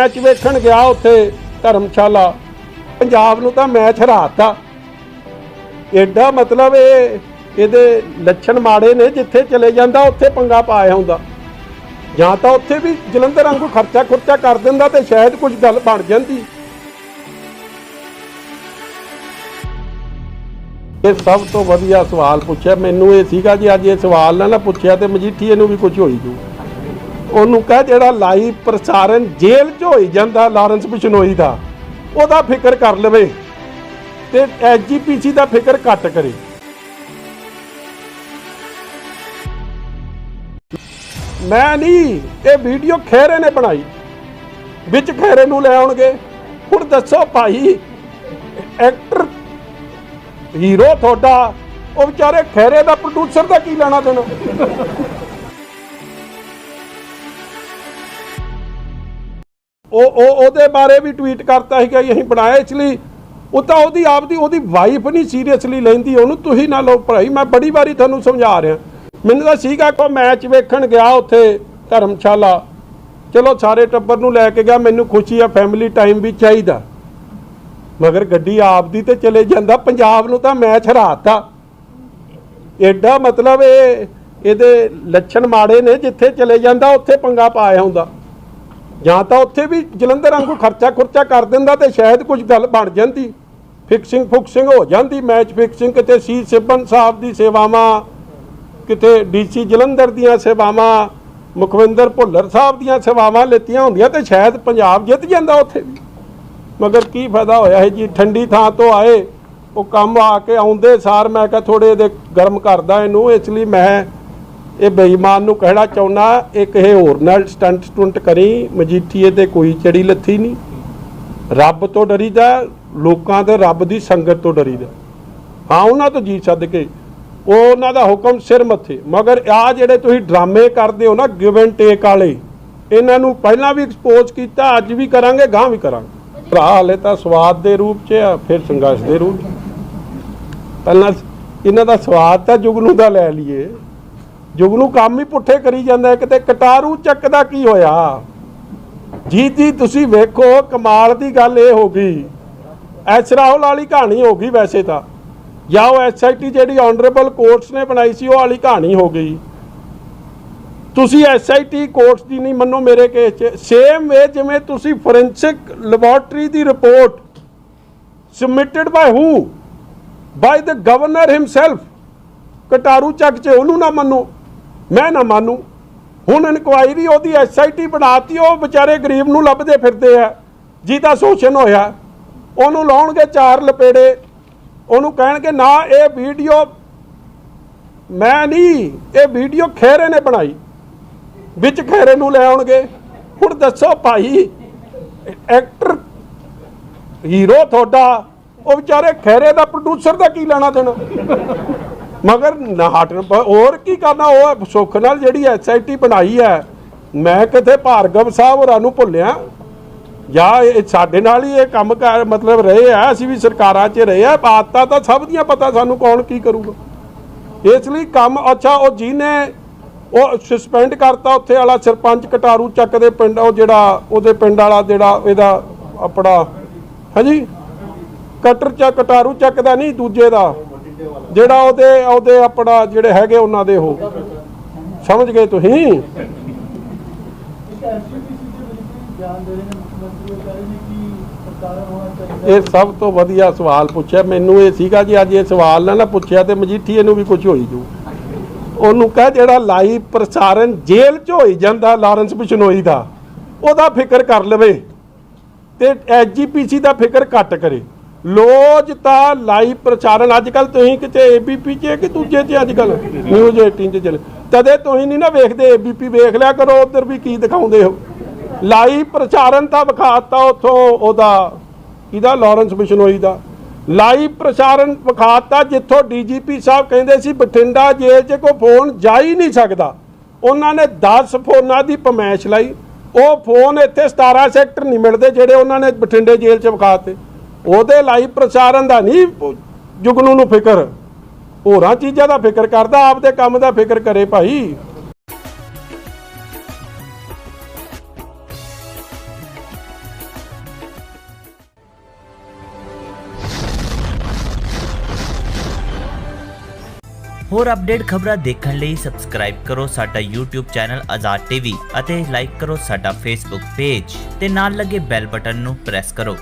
Match ਵੇਖਣ ਗਿਆ ਉੱਥੇ ਧਰਮਸ਼ਾਲਾ। ਪੰਜਾਬ ਨੂੰ ਤਾਂ ਮੈਚ ਹਰਾਤਾ। ਐਡਾ ਮਤਲਬ ਇਹ, ਇਹਦੇ ਲੱਛਣ ਮਾੜੇ ਨੇ ਜਿੱਥੇ ਚਲੇ ਜਾਂਦਾ ਉੱਥੇ ਪੰਗਾ ਪਾਇਆ ਹੁੰਦਾ। ਜਾਂ ਤਾਂ ਉੱਥੇ ਵੀ ਜਲੰਧਰ ਵਾਂਗੂ ਖਰਚਾ ਖੁਰਚਾ ਕਰ ਦਿੰਦਾ ਤੇ ਸ਼ਾਇਦ ਕੁਝ ਗੱਲ ਬਣ ਜਾਂਦੀ। ਇਹ ਸਭ ਤੋਂ ਵਧੀਆ ਸਵਾਲ ਪੁੱਛਿਆ। ਮੈਨੂੰ ਇਹ ਸੀਗਾ ਜੀ, ਅੱਜ ਇਹ ਸਵਾਲ ਨਾ ਨਾ ਪੁੱਛਿਆ ਤੇ ਮਜੀਠੀਏ ਨੂੰ ਵੀ ਕੁਝ ਹੋਈ ਜੂ ਉਹਨੂੰ ਕਹ ਜਿਹੜਾ ਲਾਈਵ ਪ੍ਰਸਾਰਣ ਜੇਲ੍ਹ 'ਚ ਹੋਈ ਜਾਂਦਾ, ਲਾਰੈਂਸ ਬਿਸ਼ਨੋਈ ਦਾ, ਉਹਦਾ ਫਿਕਰ ਕਰ ਲਵੇ ਤੇ ਐਸਜੀਪੀਸੀ ਦਾ ਫਿਕਰ ਘੱਟ ਕਰੇ। ਮੈਂ ਨਹੀਂ, ਇਹ ਵੀਡੀਓ ਖੈਰੇ ਨੇ ਬਣਾਈ। ਵਿੱਚ ਖੈਰੇ ਨੂੰ ਲੈ ਆਉਣਗੇ। ਹੁਣ ਦੱਸੋ ਭਾਈ, ਐਕਟਰ, ਹੀਰੋ ਤੁਹਾਡਾ, ਉਹ ਵਿਚਾਰੇ ਖੈਰੇ ਦਾ ਪ੍ਰੋਡਿਊਸਰ ਦਾ ਕੀ ਲੈਣਾ ਦੇਣਾ? ਉਹ ਉਹ ਉਹਦੇ ਬਾਰੇ ਵੀ ਟਵੀਟ ਕਰਤਾ ਸੀਗਾ ਅਸੀਂ ਬਣਾਇਆ ਇਸ ਲਈ ਉਹ ਤਾਂ ਉਹਦੀ ਆਪਦੀ ਉਹਦੀ ਵਾਈਫ ਨਹੀਂ ਸੀਰੀਅਸਲੀ ਲੈਂਦੀ, ਉਹਨੂੰ ਤੁਸੀਂ ਨਾ ਲਓ ਭਾਈ ਮੈਂ ਬੜੀ ਵਾਰੀ ਤੁਹਾਨੂੰ ਸਮਝਾ ਰਿਹਾ। ਮੈਨੂੰ ਤਾਂ ਸੀਗਾ ਕੋ ਮੈਚ ਵੇਖਣ ਗਿਆ ਉੱਥੇ ਧਰਮਸ਼ਾਲਾ। ਚਲੋ ਸਾਰੇ ਟੱਬਰ ਨੂੰ ਲੈ ਕੇ ਗਿਆ, ਮੈਨੂੰ ਖੁਸ਼ੀ ਆ ਫੈਮਿਲੀ ਟਾਈਮ ਵੀ ਚਾਹੀਦਾ। ਮਗਰ ਗੱਡੀ ਆਪ ਦੀ ਤੇ ਚਲੇ ਜਾਂਦਾ, ਪੰਜਾਬ ਨੂੰ ਤਾਂ ਮੈਚ ਹਰਾਤਾ। ਐਡਾ ਮਤਲਬ ਇਹ, ਇਹਦੇ ਲੱਛਣ ਮਾੜੇ ਨੇ, ਜਿੱਥੇ ਚਲੇ ਜਾਂਦਾ, ਉੱਥੇ ਪੰਗਾ ਪਾਇਆ ਹੁੰਦਾ। ਜਾਂ ਤਾਂ ਉੱਥੇ ਵੀ ਜਲੰਧਰ ਵਾਂਗੂ ਖਰਚਾ ਖੁਰਚਾ ਕਰ ਦਿੰਦਾ ਤੇ ਸ਼ਾਇਦ ਕੁਝ ਗੱਲ ਬਣ ਜਾਂਦੀ। ਫਿਕਸਿੰਗ ਫੁਕਸਿੰਗ ਹੋ ਜਾਂਦੀ, ਮੈਚ ਫਿਕਸਿੰਗ ਕਿਤੇ ਸੀ ਸਿਬਨ ਸਾਹਿਬ ਦੀ ਸੇਵਾਵਾਂ, ਕਿਤੇ ਡੀਸੀ ਜਲੰਧਰ ਦੀਆਂ ਸੇਵਾਵਾਂ, ਮੁਖਵਿੰਦਰ ਭੁੱਲਰ ਸਾਹਿਬ ਦੀਆਂ ਸੇਵਾਵਾਂ ਲੈਤੀਆਂ ਹੁੰਦੀਆਂ ਤੇ ਸ਼ਾਇਦ ਪੰਜਾਬ ਜਿੱਤ ਜਾਂਦਾ ਉੱਥੇ ਵੀ। ਮਗਰ ਕੀ ਫਾਇਦਾ ਹੋਇਆ ਹੈ ਜੀ? ਠੰਡੀ ਥਾਂ ਤੋਂ ਆਏ, ਉਹ ਕੰਮ ਆ ਕੇ ਆਉਂਦੇ ਸਾਰ ਮੈਂ ਕਿਹਾ ਥੋੜੇ ਇਹਦੇ ਗਰਮ ਕਰਦਾ ਇਹਨੂੰ, ਇਸ ਲਈ ਮੈਂ ਇਹ ਬੇਈਮਾਨ ਨੂੰ ਕਹਿਣਾ ਚਾਹੁੰਦਾ ਇੱਕ ਇਹ ਹੋਰ ਨਾਲ ਸਟੰਟ ਸਟੁੰਟ ਕਰੀ, ਮਜੀਠੀਏ ਤੇ ਕੋਈ ਚੜੀ ਲੱਥੀ ਨਹੀਂ। ਰੱਬ ਤੋਂ ਡਰੀਦਾ, ਲੋਕਾਂ ਤੇ ਰੱਬ ਦੀ ਸੰਗਤ ਤੋਂ ਡਰੀਦਾ। ਹਾਂ, ਉਹਨਾਂ ਤੋਂ ਜੀ ਸੱਦ ਕੇ, ਉਹ ਉਹਨਾਂ ਦਾ ਹੁਕਮ ਸਿਰ ਮੱਥੇ। ਮਗਰ ਆ ਜਿਹੜੇ ਤੁਸੀਂ ਡਰਾਮੇ ਕਰਦੇ ਹੋ ਨਾ ਗਿਵ ਐਂਡ ਟੇਕ ਵਾਲੇ, ਇਹਨਾਂ ਨੂੰ ਪਹਿਲਾਂ ਵੀ ਐਕਸਪੋਜ਼ ਕੀਤਾ, ਅੱਜ ਵੀ ਕਰਾਂਗੇ ਗਾਂ ਵੀ ਕਰਾਂਗੇ। ਭਰਾ, ਹਲੇ ਤਾਂ ਸਵਾਦ ਦੇ ਰੂਪ 'ਚ ਆ, ਫਿਰ ਸੰਘਰਸ਼ ਦੇ ਰੂਪ 'ਚ। ਪਹਿਲਾਂ ਇਹਨਾਂ ਦਾ ਸਵਾਦ ਤਾਂ ਜੁਗਨੂ ਦਾ ਲੈ ਲਈਏ। ਜੁਗਨੂ ਕੰਮ ਹੀ ਪੁੱਠੇ ਕਰੀ ਜਾਂਦਾ ਕਿਤੇ ਕਟਾਰੂ ਚੱਕ ਦਾ ਕੀ ਹੋਇਆ? ਜੀ ਜੀ, ਤੁਸੀਂ ਵੇਖੋ, ਕਮਾਲ ਦੀ ਗੱਲ ਇਹ ਹੋ ਗਈ। ਐਸ ਰਾਹੁਲ ਵਾਲੀ ਕਹਾਣੀ ਹੋ ਗਈ ਵੈਸੇ ਤਾਂ। ਜਾਂ ਉਹ ਐਸਆਈਟੀ ਜਿਹੜੀ ਆਨਰੇਬਲ ਕੋਰਟਸ ਨੇ ਬਣਾਈ ਸੀ, ਉਹ ਵਾਲੀ ਕਹਾਣੀ ਹੋ ਗਈ। ਤੁਸੀਂ ਐਸਆਈਟੀ ਕੋਰਟਸ ਦੀ ਨਹੀਂ ਮੰਨੋ ਮੇਰੇ ਕੇਸ 'ਚ। ਸੇਮ ਵੇ ਜਿਵੇਂ ਤੁਸੀਂ forensic laboratory the report submitted by who by the governor himself Kataru Chak 'ਚ ਉਹਨੂੰ ਨਾ ਮੰਨੋ। ਮੈਂ ਨਾ ਮਾਨੂੰ। ਹੁਣ ਇਨਕੁਆਇਰੀ ਉਹਦੀ ਐਸਆਈਟੀ ਬਣਾਤੀ, ਉਹ ਵਿਚਾਰੇ ਗਰੀਬ ਨੂੰ ਲੱਭਦੇ ਫਿਰਦੇ ਆ। ਜਿਹਦਾ ਸ਼ੋਸ਼ਣ ਹੋਇਆ, ਉਹਨੂੰ ਲਾਉਣਗੇ ਚਾਰ ਲਪੇੜੇ। ਉਹਨੂੰ ਕਹਿਣਗੇ, ਨਾ, ਇਹ ਵੀਡੀਓ ਮੈਂ ਨਹੀਂ ਇਹ ਵੀਡੀਓ ਖੈਰੇ ਨੇ ਬਣਾਈ। ਵਿੱਚ ਖੈਰੇ ਨੂੰ ਲੈ ਆਉਣਗੇ। ਹੁਣ ਦੱਸੋ ਭਾਈ ਐਕਟਰ ਹੀਰੋ ਤੁਹਾਡਾ, ਉਹ ਵਿਚਾਰੇ ਖੈਰੇ ਦਾ ਪ੍ਰੋਡਿਊਸਰ ਦਾ ਕੀ ਲੈਣਾ ਦੇਣਾ? ਮਗਰ ਨਾਟ ਹੋਰ ਕੀ ਕਰਨਾ, ਉਹ ਸੁੱਖ ਨਾਲ ਜਿਹੜੀ ਐਸਆਈਟੀ ਬਣਾਈ ਹੈ, ਮੈਂ ਕਿਤੇ ਭਾਰਗਵ ਸਾਹਿਬ ਹੋਰਾਂ ਨੂੰ ਭੁੱਲਿਆ। ਜਾਂ ਇਹ ਸਾਡੇ ਨਾਲ ਹੀ ਇਹ ਕੰਮ ਕਰ, ਮਤਲਬ ਰਹੇ ਆ, ਅਸੀਂ ਵੀ ਸਰਕਾਰਾਂ 'ਚ ਰਹੇ ਆ, ਬਾਤਾਂ ਤਾਂ ਸਭ ਦੀਆਂ ਪਤਾ ਸਾਨੂੰ ਕੌਣ ਕੀ ਕਰੂਗਾ। ਇਸ ਲਈ ਕੰਮ, ਅੱਛਾ, ਉਹ ਜਿਹਨੇ ਉਹ ਸਸਪੈਂਡ ਕਰਤਾ ਉੱਥੇ ਵਾਲਾ ਸਰਪੰਚ ਕਟਾਰੂ ਚੱਕ ਦੇ ਪਿੰਡ, ਉਹ ਜਿਹੜਾ, ਉਹਦੇ ਪਿੰਡ ਵਾਲਾ ਜਿਹੜਾ ਇਹਦਾ ਆਪਣਾ, ਹਾਂਜੀ? ਕਟਰ ਚੱਕ, ਕਟਾਰੂ ਚੱਕ ਦਾ ਨਹੀਂ, ਦੂਜੇ ਦਾ। ਜਿਹੜਾ ਉਹਦੇ ਉਹਦੇ ਆਪਣਾ ਜਿਹੜੇ ਹੈਗੇ ਉਹਨਾਂ ਦੇ ਉਹ। ਸਮਝ ਗਏ ਤੁਸੀਂ? ਇਹ ਸਭ ਤੋਂ ਵਧੀਆ ਸਵਾਲ ਪੁੱਛਿਆ। ਮੈਨੂੰ ਇਹ ਸੀਗਾ ਜੀ, ਅੱਜ ਇਹ ਸਵਾਲ ਨਾ ਨਾ ਪੁੱਛਿਆ ਤੇ ਮਜੀਠੀਏ ਨੂੰ ਵੀ ਕੁਝ ਹੋਈ ਜੂ। ਉਹਨੂੰ ਕਹ ਜਿਹੜਾ ਲਾਈਵ ਪ੍ਰਸਾਰਣ ਜੇਲ੍ਹ 'ਚ ਹੋਈ ਜਾਂਦਾ, ਲਾਰੈਂਸ ਬਿਸ਼ਨੋਈ ਦਾ, ਉਹਦਾ ਫਿਕਰ ਕਰ ਲਵੇ ਤੇ ਐਸਜੀਪੀਸੀ ਦਾ ਫਿਕਰ ਘੱਟ ਕਰੇ। ਲੋਜ ਤਾਂ ਲਾਈਵ ਪ੍ਰਚਾਰਨ। ਅੱਜ ਕੱਲ ਤੁਸੀਂ ਕਿਤੇ ਏਬੀਪੀ 'ਚ ਕਿ ਦੂਜੇ 'ਚ ਅੱਜ ਕੱਲ ਨਿਊਜ਼ 18 'ਚ ਚੱਲ। ਤਦੇ ਤੁਸੀਂ ਨਹੀਂ ਨਾ ਵੇਖਦੇ ਏਬੀਪੀ ਵੇਖ ਲਿਆ ਕਰੋ, ਉਧਰ ਵੀ ਕੀ ਦਿਖਾਉਂਦੇ ਹੋ। ਲਾਈਵ ਪ੍ਰਚਾਰਨ ਤਾਂ ਵਿਖਾਤਾ ਉਥੋਂ ਉਹਦਾ ਇਹਦਾ ਲਾਰੈਂਸ ਬਿਸ਼ਨੋਈ ਦਾ। ਲਾਈਵ ਪ੍ਰਸਾਰਣ ਵਿਖਾਤਾ ਜਿੱਥੋਂ ਡੀਜੀਪੀ ਸਾਹਿਬ ਕਹਿੰਦੇ ਸੀ, ਬਠਿੰਡਾ ਜੇਲ੍ਹ 'ਚ ਕੋਈ ਫੋਨ ਜਾ ਹੀ ਨਹੀਂ ਸਕਦਾ। ਉਹਨਾਂ ਨੇ 10 ਫੋਨਾਂ ਦੀ ਪਮੈਸ਼ ਲਾਈ। ਉਹ ਫੋਨ ਇੱਥੇ 17 ਸੈਕਟਰ ਨਹੀਂ ਮਿਲਦੇ ਜਿਹੜੇ ਉਹਨਾਂ ਨੇ ਬਠਿੰਡੇ ਜੇਲ੍ਹ 'ਚ ਵਿਖਾਤੇ। ਉਹਦੇ ਲਾਈਵ ਪ੍ਰਚਾਰਨ ਦਾ ਨਹੀਂ ਜੁਗਨੂ ਨੂੰ ਫਿਕਰ। ਹੋਰਾਂ ਚੀਜ਼ਾਂ ਦਾ ਫਿਕਰ ਕਰਦਾ, ਆਪਦੇ ਕੰਮ ਦਾ ਫਿਕਰ ਕਰੇ ਭਾਈ। ਹੋਰ ਅਪਡੇਟ ਖਬਰਾਂ ਦੇਖਣ ਲਈ ਸਬਸਕ੍ਰਾਈਬ ਕਰੋ ਸਾਡਾ YouTube ਚੈਨਲ ਆਜ਼ਾਦ ਟੀਵੀ ਅਤੇ ਲਾਈਕ ਕਰੋ ਸਾਡਾ Facebook ਪੇਜ ਤੇ ਨਾਲ ਲੱਗੇ ਬੈਲ ਬਟਨ ਨੂੰ ਪ੍ਰੈਸ ਕਰੋ।